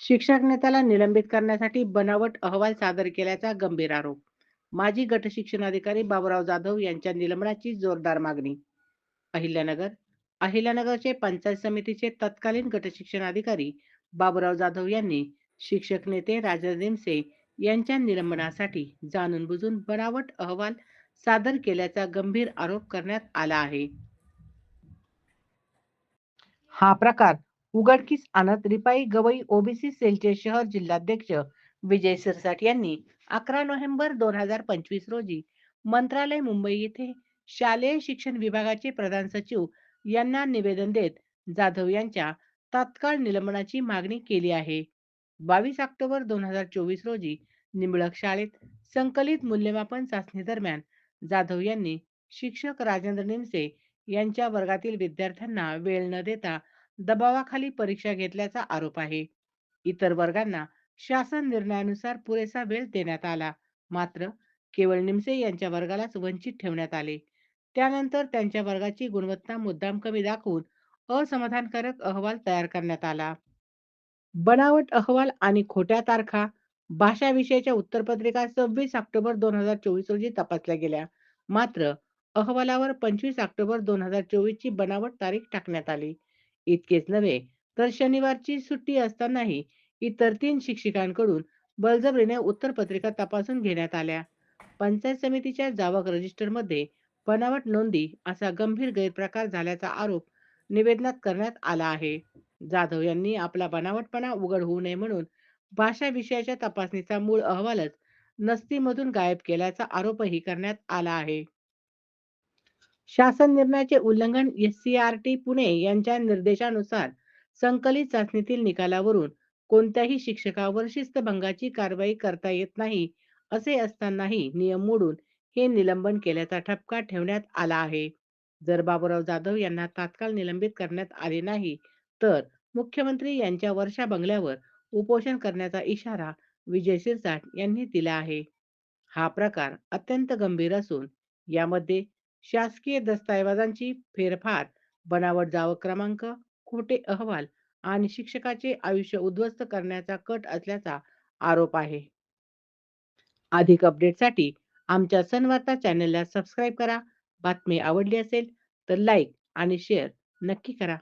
शिक्षक नेत्याला निलंबित करण्यासाठी बनावट अहवाल सादर केल्याचा गंभीर आरोप. माजी गट शिक्षणाधिकारी बाबुराव जाधव यांच्या निलंबनाची जोरदार मागणी. अहिल्यानगर अहिल्यानगरचे पंचायत समितीचे तत्कालीन गट शिक्षणाधिकारी बाबुराव जाधव यांनी शिक्षक नेते राजा निमसे यांच्या निलंबनासाठी जाणून बुजून बनावट अहवाल सादर केल्याचा गंभीर आरोप करण्यात आला आहे. हा प्रकार उघडकीस आणत रिपाई गवई ओबीसी सेलचे शहर जिल्हाध्यक्ष विजय सिरसाट यांनी अकरा नोव्हेंबर दोन हजार पंचवीस रोजी मंत्रालय मुंबई येथे शालेय शिक्षण विभागाचे प्रधान सचिव यांना निवेदन देत जाधव यांच्या तात्काळ निलंबनाची मागणी केली आहे. बावीस ऑक्टोबर दोन हजार चोवीस रोजी निंबळक शाळेत संकलित मूल्यमापन चाचणी दरम्यान जाधव यांनी शिक्षक राजेंद्र निमसे यांच्या वर्गातील विद्यार्थ्यांना वेळ न देता दबावाखाली परीक्षा घेतल्याचा आरोप आहे. इतर वर्गांना शासन निर्णयानुसार पुरेसा वेळ देण्यात आला. मात्र केवळ निमसे यांच्या वर्गालाच वंचित ठेवण्यात आले. त्यानंतर त्यांच्या वर्गाची गुणवत्ता मुद्दाम कमी दाखवून असमाधानकारक अहवाल तयार करण्यात आला. बनावट अहवाल आणि खोट्या तारखा भाषा विषयाच्या उत्तरपत्रिका सव्वीस ऑक्टोबर दोन हजार चोवीस रोजी तपासल्या गेल्या. मात्र अहवालावर पंचवीस ऑक्टोबर दोन हजार चोवीस ची बनावट तारीख टाकण्यात आली. इतकेच नव्हे तर शनिवारची सुट्टी असतानाही इतर तीन शिक्षिकांकडून बळजबरीने उत्तरपत्रिका तपासून घेण्यात आल्या. पंचायत समितीच्या जावक रजिस्टरमध्ये बनावट नोंदी असा गंभीर गैरप्रकार झाल्याचा आरोप निवेदनात करण्यात आला आहे. जाधव यांनी आपला बनावटपणा उघड होऊ नये म्हणून भाषा विषयाच्या तपासणीचा मूळ अहवालच नस्तीमधून गायब केल्याचा आरोपही करण्यात आला आहे. शासन निर्णयाचे उल्लंघन S C R T Pune यांच्या निर्देशानुसार संकलित चाचणीतील निकालावरून कोणत्याही शिक्षकावर शिस्तभंगाची कारवाई करता येत नाही असे असतानाही नियम मोडून हे निलंबन केल्याचा ठपका ठेवण्यात आला आहे. जर बाबुराव जाधव यांना तात्काळ निलंबित करण्यात आले नाही तर मुख्यमंत्री यांच्या वर्षा बंगल्यावर उपोषण करण्याचा इशारा विजय सिरसाट यांनी दिला आहे. हा प्रकार अत्यंत गंभीर असून यामध्ये शासकीय दस्तऐवजांची फेरफार बनावट जाव क्रमांक खोटे अहवाल आणि शिक्षकाचे आयुष्य उद्ध्वस्त करण्याचा कट असल्याचा आरोप आहे. अधिक अपडेटसाठी आमच्या सनवार्ता चॅनलला सबस्क्राईब करा. बातमी आवडली असेल तर लाईक आणि शेअर नक्की करा.